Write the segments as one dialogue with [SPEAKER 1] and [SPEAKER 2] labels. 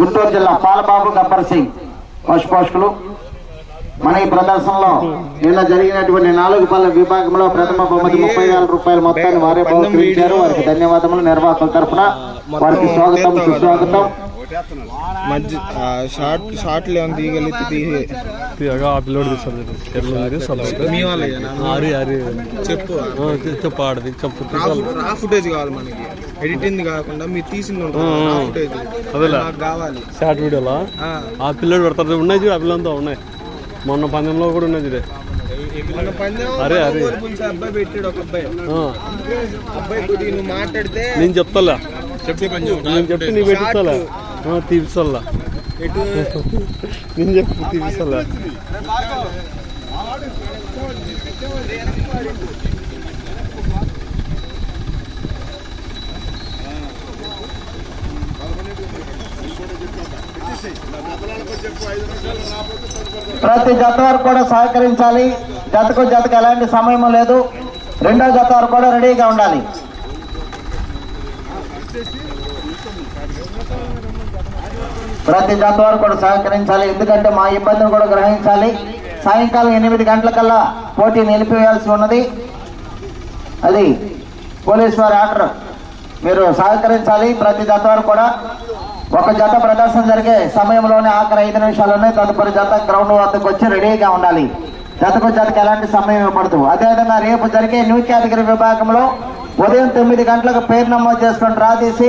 [SPEAKER 1] గుంటూరు జిల్లా పాలబాబు గబ్బర్ సింగ్ పశుపోషకులు మన ఈ ప్రదర్శనలో నిన్న జరిగినటువంటి నాలుగు పళ్ళ విభాగంలో ప్రథమ బహుమతి ముప్పై వేల రూపాయల మొత్తాన్ని వారే బహుకరించారు. వారికి ధన్యవాదములు. నిర్వాహకుల తరఫున వారికి స్వాగతం సుస్వాగతం.
[SPEAKER 2] మధ్య ఆ, షార్ట్ షార్ట్లు ఏమైనా తీయగలిగితే తీసే
[SPEAKER 3] తీయగా ఆ పిల్లోడు తీస్తారు
[SPEAKER 2] మీ వాళ్ళేనా
[SPEAKER 3] ఆరి ఆరి
[SPEAKER 2] చెప్పు.
[SPEAKER 3] చెప్పు ఆడది చెప్పు
[SPEAKER 2] రా ఫుటేజ్ కావాలి మనకి. ఎడిటింగ్ కాకుండా మీరు తీసింది ఉంటుంది కావాలి.
[SPEAKER 3] షార్ట్ వీడియోలా?
[SPEAKER 2] ఆ,
[SPEAKER 3] పిల్లోడు పెడతారు ఉన్నాయి చూడు ఆ పిల్లంతా ఉన్నాయి. మొన్న పందెంలో కూడా ఉన్నాయి చూడే. అరే, అరే.
[SPEAKER 2] అబ్బాయి పెట్టాడు ఒక అబ్బాయి.
[SPEAKER 3] ఆ,
[SPEAKER 2] అబ్బాయి నువ్వు మాట్లాడితే
[SPEAKER 3] నేను చెప్తాలా? నేను చెప్పి నీ పెట్టిస్తాలా నేను
[SPEAKER 1] ప్రతి జత వారు కూడా సహకరించాలి. జతకు జతకు ఎలాంటి సమయం లేదు. రెండో జత వారు కూడా రెడీగా ఉండాలి. ప్రతి జత వారు కూడా సహకరించాలి. ఎందుకంటే మా ఇబ్బందిని కూడా గ్రహించాలి. సాయంకాలం ఎనిమిది గంటలకల్లా పోటీ నిలిపివేయాల్సి ఉన్నది. అది పోలీస్ వారి ఆర్డర్. మీరు సహకరించాలి ప్రతి జత వారు కూడా. ఒక జత ప్రదర్శన జరిగే సమయంలోనే ఆఖరి ఐదు నిమిషాల్లోనే తదుపరి జత గ్రౌండ్ వద్దకు వచ్చి రెడీగా ఉండాలి. జతకు జతకు ఎలాంటి సమయం ఇవ్వబడదు అదేవిధంగా రేపు జరిగే న్యూ కేటగిరీ విభాగంలో ఉదయం తొమ్మిది గంటలకు పేరు నమోదు చేసుకుని డ్రా తీసి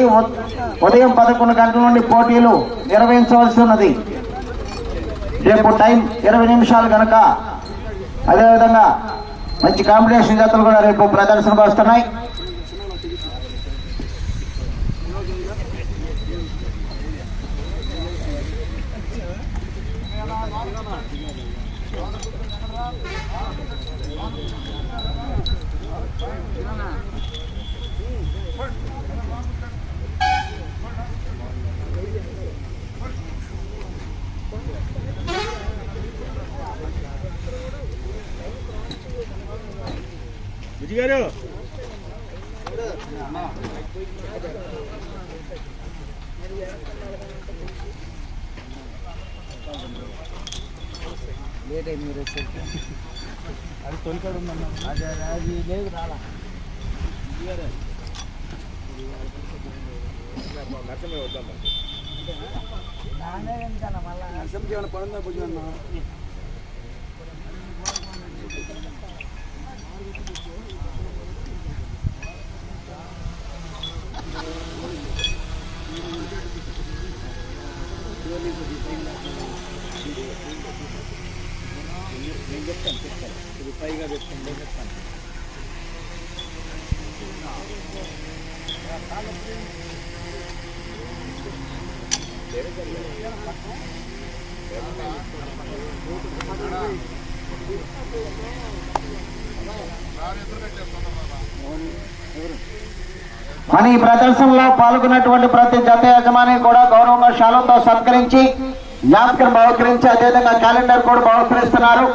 [SPEAKER 1] ఉదయం పదకొండు గంటల నుండి పోటీలు నిర్వహించవలసి ఉన్నది. రేపు టైం ఇరవై నిమిషాలు కనుక అదేవిధంగా మంచి కాంపిటీషన్ జతలు కూడా రేపు ప్రదర్శనకు వస్తున్నాయి. గారు. లేట్ అయింది మీరు వచ్చేసరికి అది తొలికాడ ఉందన్నా అదే అది లేదు రాలా నచ్చమే వద్దాం మళ్ళీ. నచ్చంకి ఏమైనా పడుందా పూజ మన ఈ ప్రదర్శనలో పాల్గొన్నటువంటి ప్రతి జత యజమాని కూడా గౌరవంగా శాలంతో సత్కరించి జ్ఞాపకం బహుకరించి అదేవిధంగా క్యాలెండర్ కూడా బహుకరిస్తున్నారు.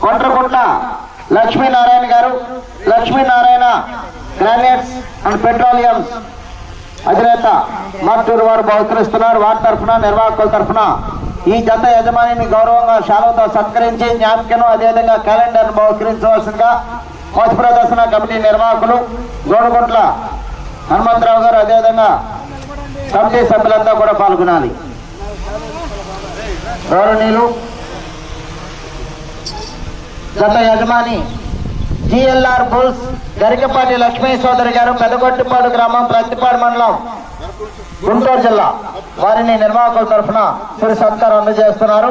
[SPEAKER 1] కొండ్రగుంట్ల లక్ష్మీనారాయణ గారు లక్ష్మీనారాయణ గ్రానైట్స్ అండ్ పెట్రోలియంస్ అధినేత మట్టూరు వారు బహుకరిస్తున్నారు. వారి తరఫున నిర్వాహకుల తరఫున ఈ జత యజమానిని గౌరవంగా శాలంతో సత్కరించి జ్ఞాపికను అదేవిధంగా క్యాలెండర్ బహుకరించవలసిందిగా కోచ ప్రదర్శన కమిటీ నిర్వాహకులు గోడుగుంట్ల హనుమంతరావు గారు అదేవిధంగా కమిటీ సభ్యులంతా కూడా పాల్గొనాలి. గౌరవనీయులు గత యజమాని జిఎల్ఆర్ బుల్స్ గరికపాటి లక్ష్మీ సోదరి గారు పెదగొట్టిపాడు గ్రామం ప్రతిపాడు మండలం గుంటూరు జిల్లా. వారిని నిర్వాహకుల తరఫున సిరి సత్కారం అందజేస్తున్నారు.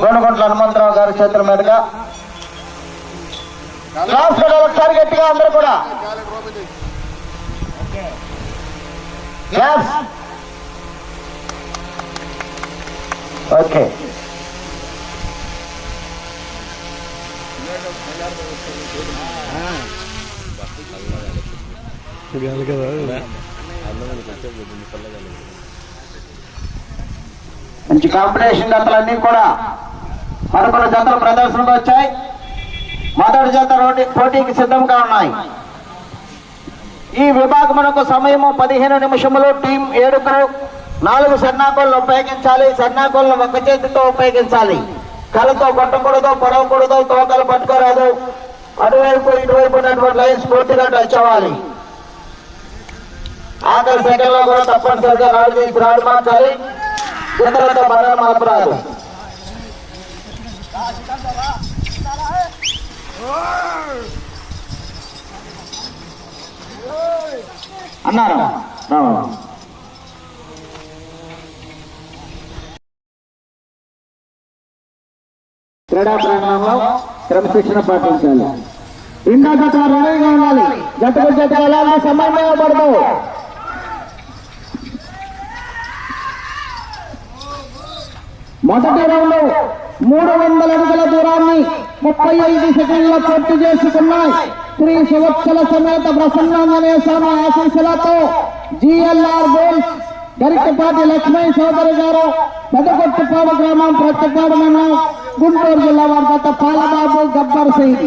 [SPEAKER 1] గోనుగుంట్ల హనుమంతరావు గారి చేతుల మీదుగా. క్లాస్ ఒకసారి గట్టిగా అందరూ కూడా క్లాస్ ఓకే మంచి కాంపిటీషన్ జతలన్నీ కూడా పదకొండు జతలు ప్రదర్శనకు వచ్చాయి. మొదటి జత పోటీకి సిద్ధంగా ఉన్నాయి. ఈ విభాగమునకు సమయము పదిహేను నిమిషములు టీం ఏడుగురు
[SPEAKER 4] నాలుగు సన్నాకోళ్ళు ఉపయోగించాలి. సన్నాకోళ్ళు ఒక చేతితో ఉపయోగించాలి. కళ్ళతో కొట్టకూడదు పొడవకూడదు తోకలు పట్టుకోరాదు. అటువైపు ఇటువైపు ఉన్నటువంటి లైన్స్ పూర్తిగా టచ్ అవ్వాలి. ఆఖరి సెకండ్లో కూడా తప్పనిసరిగా రాడు తీసి రాడు మార్చాలి. ఇతరులతో బంధన Oh! అన్నారు? క్రీడా ప్రాంగణంలో క్రమశిక్షణ పాటించాలి. ఇంకా జత రెడీగా ఉండాలి జతకు జట్టు వెళ్ళాలని సమన్వయ పడదు మొదటి రౌండ్ మూడు వందల అడుగుల దూరాన్ని ముప్పై ఐదు సెకండ్ల పూర్తి చేసుకున్నాయి. శ్రీ శివక్షల సమేత ప్రసన్నాంజనేయ స్వామి ఆశీస్సులతో జిఎల్ఆర్ గోల్స్ గరికపాటి లక్ష్మీ చౌదరి గారు పెదగొట్టుపాడు గ్రామం ప్రత్తిపాడు మండలం గుంటూరు జిల్లా వారి గత పాలబాబు గబ్బర్ సింగ్.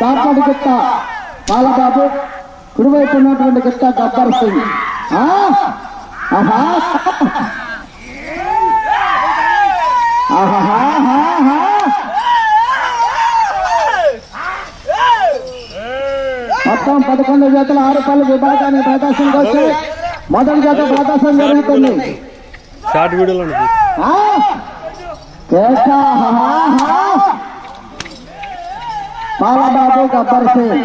[SPEAKER 4] దాపడి గిట్ట పాలబాబు కుడివైపు ఉన్నటువంటి గిట్ట గబ్బర్ సింగ్. ఆహా. ఆహా. మొత్తం పదకొండు జతలు ఆరు పళ్ళు విభాగానికి ప్రదర్శనకు వచ్చాయి మొదటి జత ప్రదర్శన జరుగుతుంది
[SPEAKER 3] షార్ట్ వీడియోలో.
[SPEAKER 4] పాలబాబు గబ్బర్ సింగ్.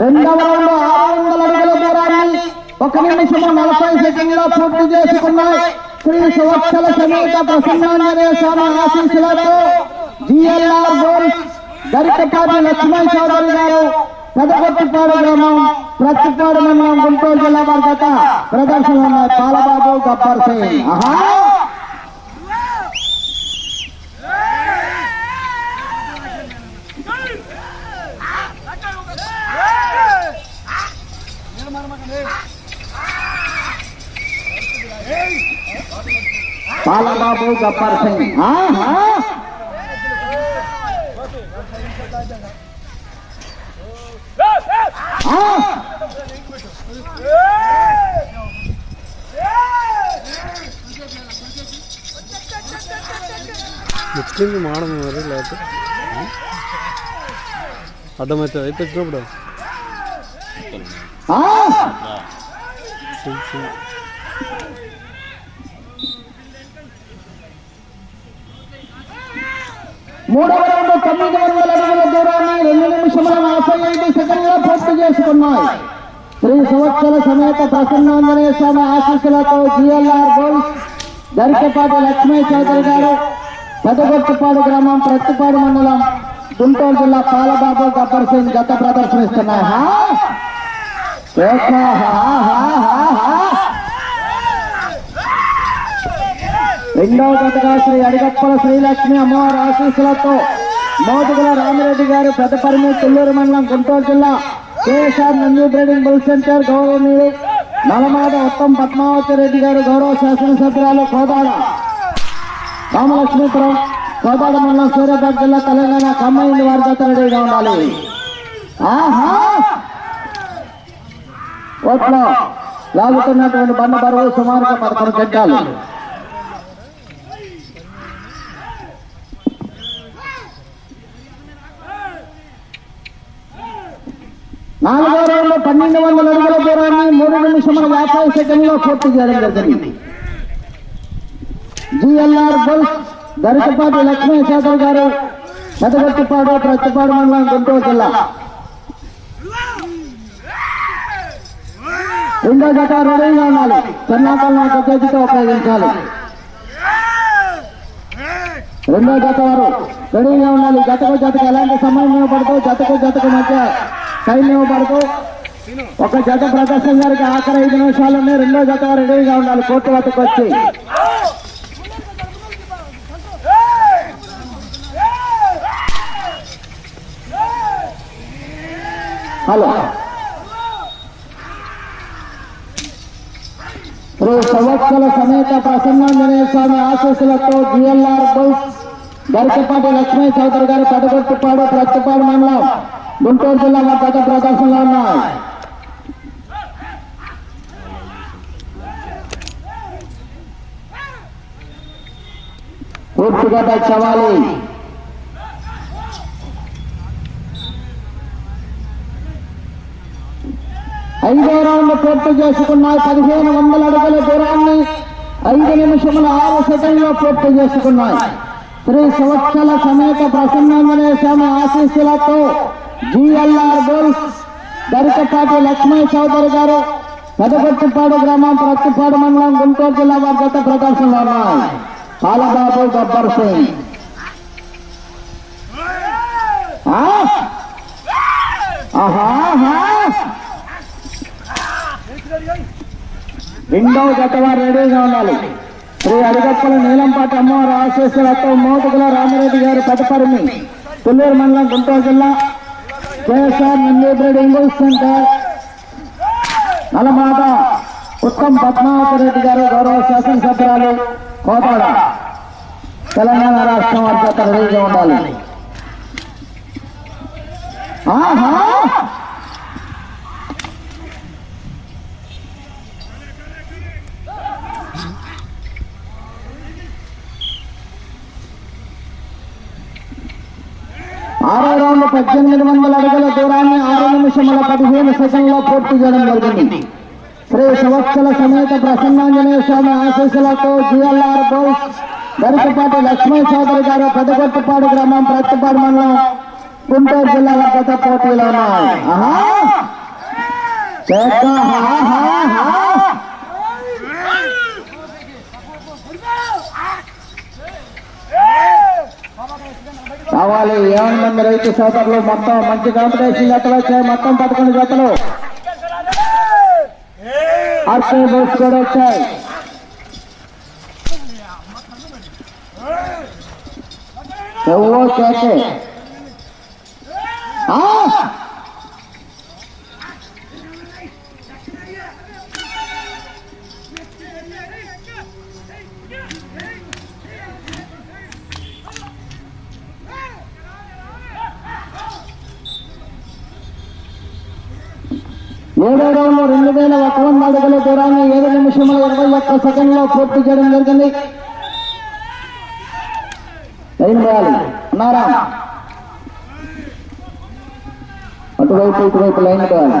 [SPEAKER 4] రెండవ రౌండ్ ఆరు వందల అడుగుల దూరాన్ని ఒక నిమిషము నలభై సెకండ్లో పూర్తి చేసుకున్నాయి. శ్రీ సంవత్సర సమేత ప్రసన్నాంజనేయ స్వామి ఆశీస్సులతో జిఎల్ఆర్ గోల్స్ గరికపాటి లక్ష్మణ్ చౌదరి గారు పెదగొట్టిపాడు గ్రామం ప్రతిపాడు మండలం గుంటూరు జిల్లా వారి గత ప్రదర్శన పాలబాబు గబ్బర్ సింగ్. ఆహా! పాలబాబు గబ్బర్ సింగ్. ఆహా. ఆ!
[SPEAKER 3] ముచ్చింది మాడం మరి లేకపోతే. అర్థమవుతుంది అయితే వచ్చినప్పుడు
[SPEAKER 4] ఆ!
[SPEAKER 3] సింగ్ సింగ్.
[SPEAKER 4] మూడవ రౌండ్ తొమ్మిది వందల అడుగుల దూరాన్ని రెండు నిమిషముల నలభై ఐదు సెకండ్లో పూర్తి చేసుకున్నాయి శ్రీ సంవత్సర సమేత ప్రసన్నాంజనేయ స్వామి ఆశీస్సులతో జిఎల్ఆర్ గోల్స్ దరికపాటి లక్ష్మీ చౌదరి గారు పెదగొట్టుపాడు గ్రామం ప్రత్తిపాడు మండలం గుంటూరు జిల్లా పాలబాబు గబ్బర్ సింగ్ గత ప్రదర్శనిస్తున్నాయి రెండవ జతగా శ్రీ అడిగప్పల శ్రీలక్ష్మి అమ్మవారి ఆశీస్సులతో మోదుగుల రామిరెడ్డి గారు పెద్దపరిమి తుల్లూరు మండలం గుంటూరు జిల్లా KSR Nandi breeding bull centre గౌరవనీయులు నలమాద ఉత్తమ్ పద్మావతి రెడ్డి గారు గౌరవ శాసనసభ్యురాలు కోదాడ రామలక్ష్మీపురం కోదాడ మండలం సూర్యాపేట జిల్లా తెలంగాణ కమ్మైంది వారి జత రెడీగా ఉండాలి. ఆహా! ఓట్లో లాగుతున్నటువంటి బండ బరువు సుమారుగా పదకొండు గంటలు. నాలుగో రౌండ్ పన్నెండు వందల అడుగుల దూరాన్ని మూడు నిమిషముల యాభై సెకండ్లో పూర్తి చేయడం జరిగింది. జిఎల్ఆర్ గోల్స్ దరికపాటి లక్ష్మీ చౌదరి గారు పెదగట్టిపాడు ప్రతిపాడు మండలం గుంటూరు జిల్లా. రెండో జత రెడీగా ఉండాలి. చెన్నాకల్ని ఒక చేతితో ఉపయోగించాలి. రెండో జత వారు రెడీగా ఉండాలి. జతకు జతకు ఎలాంటి సమయం ఇవ్వబడదు జతకు జతకు మధ్య టైం ఇవ్వబడదు ఒక జత ప్రదర్శన గారికి ఆఖరి ఐదు నిమిషాలున్నాయి రెండో జత రెడీగా ఉండాలి. కోర్టు వద్దకు వచ్చి. హలో. శ్రీ సంవత్సర సమేత ప్రసన్నాంజనేయ స్వామి ఆశీస్సులతో జిఎల్ఆర్ బుల్స్ గరికపాటి లక్ష్మీ చౌదరి గారు పడగొట్టుపాడు ప్రత్తిపాడు మండలం. గుంటూరు జిల్లా గత ప్రదర్శనలో ఉన్నాయి. పూర్తిగా చవాలి ఐదో రౌండ్ పూర్తి చేసుకున్నాయి. పదిహేను వందల అడుగుల దూరాన్ని ఐదు నిమిషముల ఆరు సెకండ్లో పూర్తి చేసుకున్నాయి. శ్రీ సంవత్సర సమేత ప్రసన్నాంజనేయ స్వామి ఆశీస్సులతో జిఎల్ఆర్ గోల్స్ దరికపాటి లక్ష్మీ చౌదరి గారు పెదగొట్టిపాడు గ్రామం ప్రత్తిపాడు మండలం గుంటూరు జిల్లా వారి గత ప్రదర్శనలో ఉన్నాయి పాలబాబు గబ్బర్ సింగ్. ఆహా రెండవ వారు రెడీగా ఉండాలి. శ్రీ అడిగప్పల నీలంపాటి అమ్మవారు ఆశీస్సులతో మోటుగుల రామిరెడ్డి గారు పెదపరిమి పుల్లూరు మండలం గుంటూరు జిల్లా కేఎస్ఆర్ నందీబ్రెడ్ ఇంగ్లీష్ సెంటర్ నలమాద ఉత్తమ్ పద్మావతి రెడ్డి గారు గౌరవ శాసనసభ్యురాలు కోపాడ తెలంగాణ రాష్ట్రం అధ్యక్ష రెడీగా ఉండాలి. ఆహా ఆరో రౌండ్ పద్దెనిమిది వందల అడుగుల దూరాన్ని ఆరు నిమిషముల పదిహేను సెకండ్లో పూర్తి చేయడం జరిగింది. శ్రీ సంవత్సర సమేత ప్రసన్నాంజనేయ స్వామి ఆశీస్సులతో జిఎల్ఆర్ బోస్ దరికపాటి లక్ష్మణ్ చౌదరి గారు పెద్దగొట్టుపాడు గ్రామం ప్రత్తిపాడు మండలం గుంటూరు జిల్లా వద్ద పోటీలో ఉన్నాయి కావాలి. ఏమని మంది రైతు సోదరులు మొత్తం మంచి కాంపిటేషన్ జతలు వచ్చాయి. మొత్తం పదకొండు జతలు ఆర్సీ బోట్స్ కూడా వచ్చాయి. ఎవరో చేసే నిమిషముల ఇరవై ఒక్క సెకండ్లో పూర్తి చేయడం జరిగింది. లైన్ వేయాలి ఉన్నారా అటువైపు ఇటువైపు లైన్ కావాలి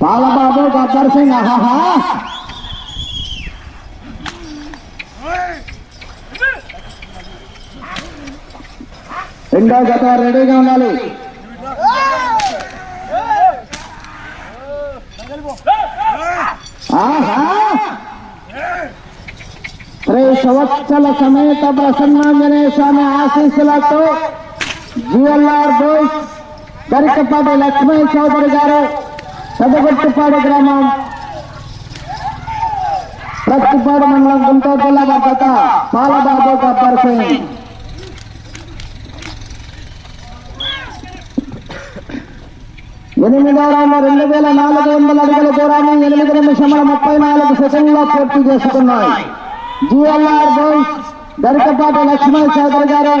[SPEAKER 4] పాలబాబు గబ్బర్ సింగ్ ఆహా రెండో జత రెడీగా ఉండాలి. ఆహా! శ్రీ సంవత్సర సమేత ప్రసన్నాంజనేయ స్వామి ఆశీస్సులతో జిఎల్ఆర్ బోయ్స్ గరికపాటి లక్ష్మీ చౌదరి గారు పెద్దగొట్టుపాడు గ్రామం ప్రతిపాడు మండలం గుంటూరు జిల్లా భద్రత పాలబాబు గబ్బర్ సింగ్. ఎనిమిదో రౌండ్ రెండు వేల నాలుగు వందల అడుగుల దూరాన్ని ఎనిమిది నిమిషముల ముప్పై నాలుగు సెకండ్లో పూర్తి చేసుకున్నాయి. జిఎల్ఆర్ బోయ్స్ దరికపాటి లక్ష్మణ్ చౌదరి గారు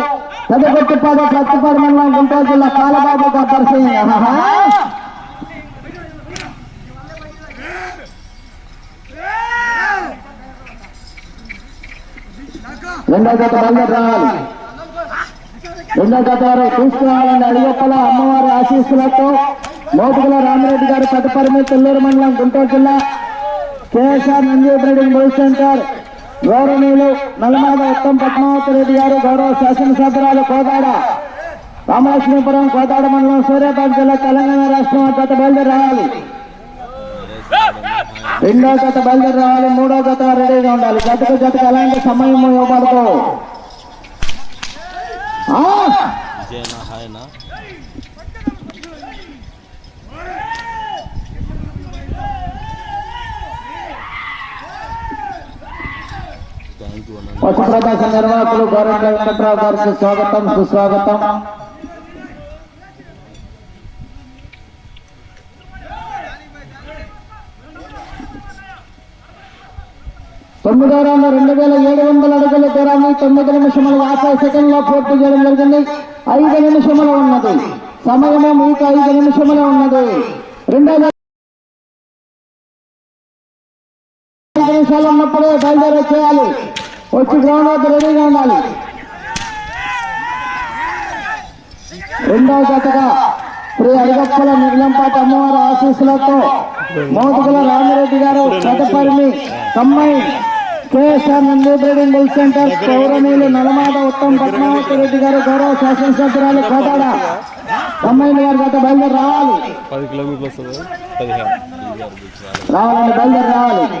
[SPEAKER 4] పెద్దగొట్టుపాడు ప్రతిపాడు మండలం గుంటూరు జిల్లా కాలబాబు గబ్బర్ సింగ్ రెండో జత బయలుదేరి రెండో జత వారు తీసుకురావాలని అడిగప్పల అమ్మవారి ఆశీస్సులతో మోటుకుల రామిరెడ్డి గారు పెద్దపరిమి తెల్లూరు మండలం గుంటూరు జిల్లా KSR Nandi breeding bull centre. గౌరవనీయులు నల్లమాద ఉత్తమ్ పద్మావతి రెడ్డి గారు గౌరవ శాసనసభ్యురాలు కోదాడ రామలక్ష్మీపురం కోదాడ మండలం సూర్యాపేట జిల్లా తెలంగాణ రాష్ట్రం గత బయలుదేరి రావాలి రెండో గత బయలుదేరి రావాలి మూడో గత రెడీగా ఉండాలి. గతకు జతకు ఎలాంటి సమయం ఇవ్వబడదు పశుప్రదర్శ నిర్వాహకులు గోరంట్ల వెంకట్రావు గారికి స్వాగతం సుస్వాగతం. తొమ్మిదో రౌండ్ రెండు వేల ఏడు వందల అడుగుల దూరాన్ని తొమ్మిది నిమిషములు యాభై సెకండ్లో పూర్తి చేయడం జరిగింది. ఐదు నిమిషములు ఉన్నది. సమయము మీకు ఐదు నిమిషములు ఉన్నది. రెండో గ్రౌండ్ వద్ద రెడీగా ఉండాలి. రెండవ జతగా శ్రీ అడిగప్పల నిర్లంపాటి అమ్మవారి ఆశీస్సులతో Modugula Ramireddy garu Peddapalli కమ్మాయి KSR Nandi breeding bull centre పౌరనీయులు Nalamada Uttam Padmavathi Reddy garu గౌరవ శాసనసభ్యురాలు కోదాడ కమ్మాయి గారి గత బయలుదేరి రావాలి.
[SPEAKER 3] పది కిలోమీటర్లు
[SPEAKER 4] రావాలండి బయలుదేరి రావాలి.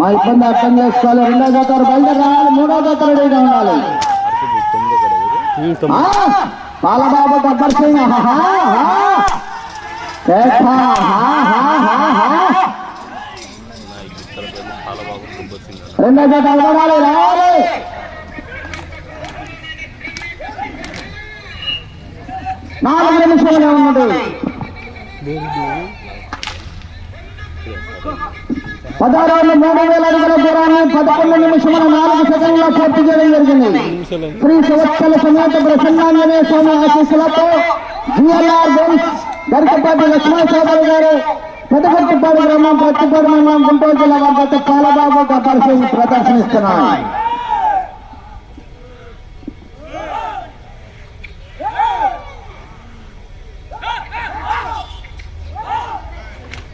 [SPEAKER 4] మా ఇబ్బంది అర్థం చేసుకోవాలి. రెండో జత బయలుదేరి రావాలి మూడో జత రెడీగా ఉండాలి. బాలబాబు గబ్బర్ సింగ్. రెండో జత అలగడాలి రావాలి. నాలుగు నిమిషాలే ఉన్నది. పదహారు మూడు వేల అడుగుల దూరాన్ని పదకొండు నిమిషముల నాలుగు సెకండ్ల పూర్తి చేయడం జరిగింది. శ్రీ సంవత్సరాల సమేత ప్రసన్నాంజనేయ స్వామి ఆశీస్సులతో జిఎల్ఆర్ బోన్స్ గరికపాటి లక్ష్మణ చౌదరి గారు పెద్దపట్టిపాడు గ్రామం ప్రతిపాడు మండలం గుంటూరు జిల్లా వారి గత పాలబాబు గబ్బర్ సింగ్ ప్రదర్శనిస్తున్నారు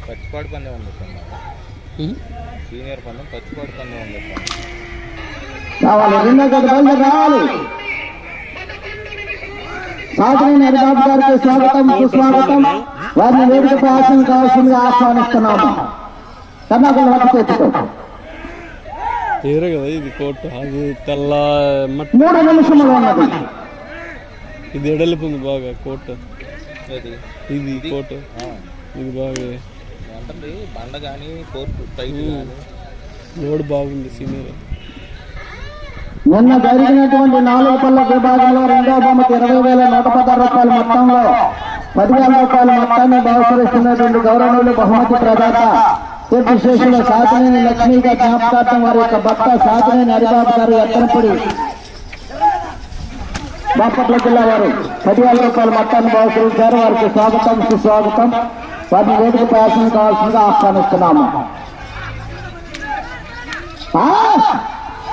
[SPEAKER 5] పచ్చిపాడు పందెం ఉంది
[SPEAKER 3] ఉమ్.
[SPEAKER 5] సీనియర్ పందెం పచ్చిపాడు పందెం ఉంది
[SPEAKER 4] రావాలి రెండో గత బయలుదేరి రావాలి సాధన హరిబాబు గారికి స్వాగతం సుస్వాగతం. వారిని వేదికపై ఆశయం కావాల్సిందిగా ఆహ్వానిస్తున్నాము.
[SPEAKER 3] కదా ఇది కోట్ అది తెల్ల మట్టి.
[SPEAKER 4] మూడు నిమిషములు ఉన్నది.
[SPEAKER 3] ఇది ఎడలిపు ఉంది బాగా కోట్
[SPEAKER 5] అది
[SPEAKER 3] ఇది కోట్ ఇది బాగా.
[SPEAKER 5] అంటే బండ కానీ కోర్టు
[SPEAKER 3] లోడ్ బాగుంది సీనియర్.
[SPEAKER 4] నిన్న జరిగినటువంటి నాలుగు పళ్ళ విభాగంలో రెండో బొమ్మకి ఇరవై వేల నూట పదహారు రూపాయల మొత్తంలో పదివేల రూపాయల మొత్తాన్ని బహుకరిస్తున్నటువంటి గౌరవనీయులు బహుమతి ప్రదాత విశేషులు సాధనేని లక్ష్మీగా జ్ఞాపకార్థం వారి యొక్క భర్త సాధనేని హరిబాబు గారు ఎత్తనపడి బాపట్ల జిల్లా వారు పదివేల రూపాయల మొత్తాన్ని బహుకరించారు వారికి స్వాగతం సుస్వాగతం. వారిని వేదిక ప్రయాసం కావాల్సిందిగా ఆహ్వానిస్తున్నాము.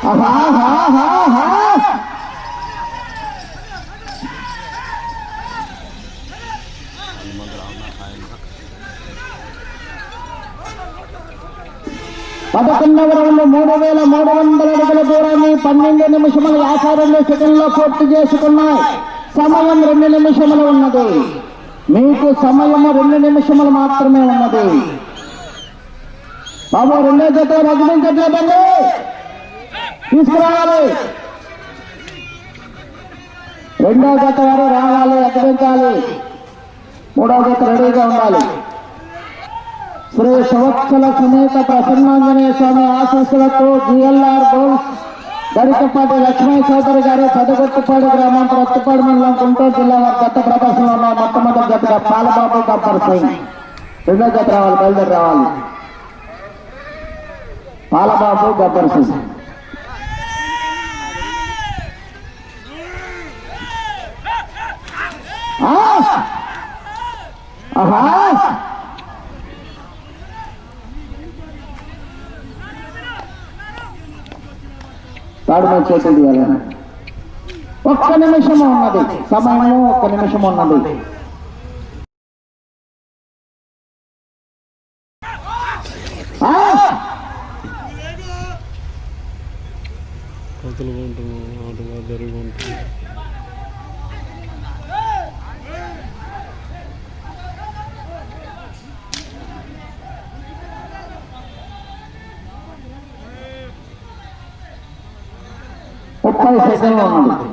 [SPEAKER 4] ఆ! పదకొండవ రౌండ్ మూడు వేల మూడు వందల అడుగుల దూరాన్ని పన్నెండు నిమిషముల యాభై రెండు సెకండ్లో పూర్తి చేసుకున్నాయి. సమయం రెండు నిమిషములు ఉన్నది. మీకు సమయము రెండు నిమిషములు మాత్రమే ఉన్నది. బాబు రెండో జత రఘువించట్లేదండి తీసుకురావాలి. రెండో జత వారు రావాలి ఎక్కడించాలి మూడో జత రెడీగా ఉండాలి. శ్రీ సంవత్సర సమేత ప్రసన్నాంజనేయ స్వామి ఆశీస్సులతో జిఎల్ఆర్ బౌల్స్ దరికపాటి లక్ష్మీ చౌదరి గారు పెదగొట్టుపాడు గ్రామం ప్రత్తిపాడు మండలం గుంటూరు జిల్లా గత ప్రదర్శనలో ఉన్న మొట్టమొదటి జతగా పాలబాబు గబ్బర్ సింగ్. రెండో జత రావాలి బయలుదేరి రావాలి. పాలబాబు గబ్బర్ సింగ్ ఆ! ఆహా. తాడు మీద చేతులు తీయాలి ఒక్క నిమిషం ఉన్నది. సమయము ఒక్క నిమిషం ఉన్నది. ఆ!
[SPEAKER 3] కొంటున్నాం ఆటగా ఉంటుంది
[SPEAKER 4] ముప్పై సెకండ్లు ఉన్నది సమయం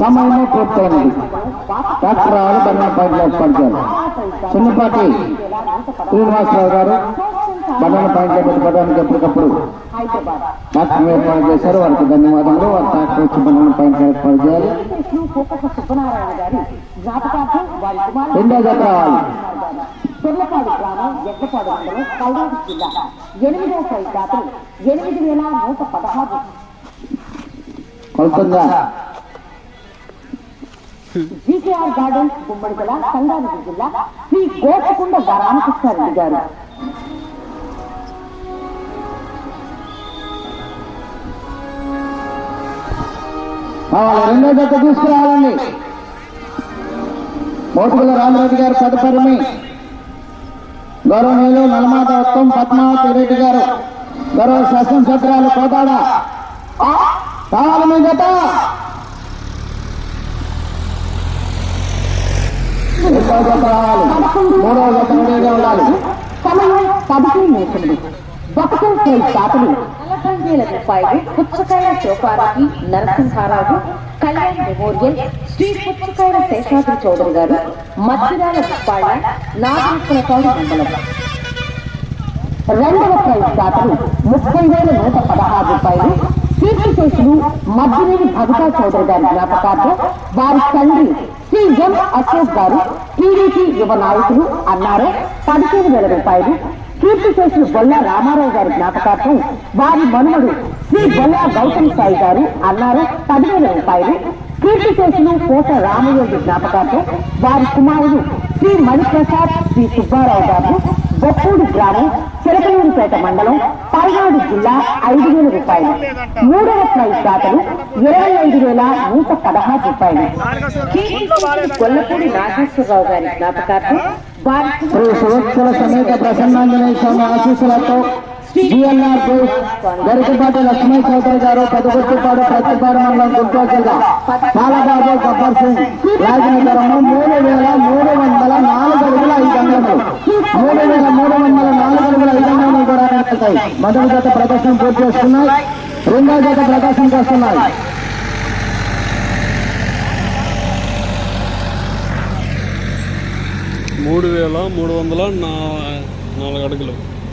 [SPEAKER 4] పూర్తయినది. డాక్టర్ రావాలి పన్నెండు పాయింట్లు ఏర్పాటు చేయాలి చిన్నపాటి శ్రీనివాసరావు గారు పన్నెండు పాయింట్లు పెట్టుకోవడానికి ఎప్పటికప్పుడు డాక్టర్ ఏర్పాటు చేశారు. వారికి ధన్యవాదాలు వారి డాక్టర్ వచ్చి పాయింట్లు ఏర్పాటు చేయాలి రెండో జత రావాలి.
[SPEAKER 6] చెర్లపాడు గ్రామం ఎడ్లపాడు మండలం పల్నాడు జిల్లా. ఎనిమిదో సై జాతర ఎనిమిది వేల నూట పదహారు.
[SPEAKER 4] కొలుతుందా?
[SPEAKER 6] జీకేఆర్ గార్డెన్స్ గుమ్మడిగల సంగారెడ్డి జిల్లా శ్రీ గోపకుండ రామకృష్ణారెడ్డి గారు.
[SPEAKER 4] రెండో జత తీసుకురావాలండి. మోటుగుల రామరెడ్డి గారు తదుపరిమి గౌరవనీయులు నలమాత ఉత్తమ్ పద్మావతి రెడ్డి గారు. గౌరవ శాసనసభ్యురాలు కోదాడ. కావాలి మీ జత. రెండో రావాలి మూడో జత రెడీగా ఉండాలి.
[SPEAKER 6] సమయం పదిహేను అవుతుంది బతుకం సై జాతలు నలభై వేల రూపాయలు పుచ్చకాయల శోభారాకి నరసింహారావు కళ్యాణ్ మెమోరియల్ శ్రీ పుచ్చకాయల శేషాద్రి చౌదరి గారు మధ్యరాల ముప్పాళ్ళ నాగరత్నపాడు మండలం. రెండవ ప్రైజ్ దాతలు ముప్పై వేల నూట పదహారు రూపాయలు కీర్తిశేషులు మధ్యనేని భగతా చౌదరి గారి జ్ఞాపకార్థం వారి తండ్రి శ్రీ ఎం అశోక్ గారు టీడీపీ యువ నాయకులు అన్నారు పదిహేను వేల రూపాయలు. కీర్తి చేసిన బొల్ల రామారావు గారి జ్ఞాపకార్థం వారి మనుమడు శ్రీ బొల్ల గౌతమ్ సాయి గారు అన్నారు పదివేల రూపాయలు. కీర్తిశేషులు కోట రామయోగి జ్ఞాపకార్థం వారి కుమారుడు శ్రీ మణిప్రసాద్ శ్రీ సుబ్బారావు గారు బొప్పూడు గ్రామం చిరకలూరుపేట మండలం పల్నాడు జిల్లా ఐదు వేల రూపాయలు. మూడవ ప్రైజ్ దాతలు ఇరవై ఐదు వేల నూట పదహారు రూపాయలు. గొల్లపూడి నాగేశ్వరరావు గారి జ్ఞాపకార్థం వారి
[SPEAKER 4] శ్రీ సమేత ప్రసన్నాంజనేయ స్వామి ఆశీస్సులతో జిఎల్ఆర్ గరికపాటి లక్ష్మీ చౌదరి గారు పెదగొట్టుపాడు ప్రతిపాడు మండలం గుంటూరు జిల్లా బాలబాబు గబ్బర్ సింగ్ రాజనగరము మూడు వేల మూడు వందల నాలుగు అడుగుల ఐదు అంగములు మూడు వేల మూడు వందల నాలుగు అడుగుల ఐదు అంగములు కూడా వెళ్తాయి మొదటి జత ప్రదర్శన పూర్తి చేస్తున్నాయి. రెండో జత ప్రదర్శన చేస్తున్నాయి.
[SPEAKER 3] మూడు వేల మూడు వందల నాలుగు అడుగులు.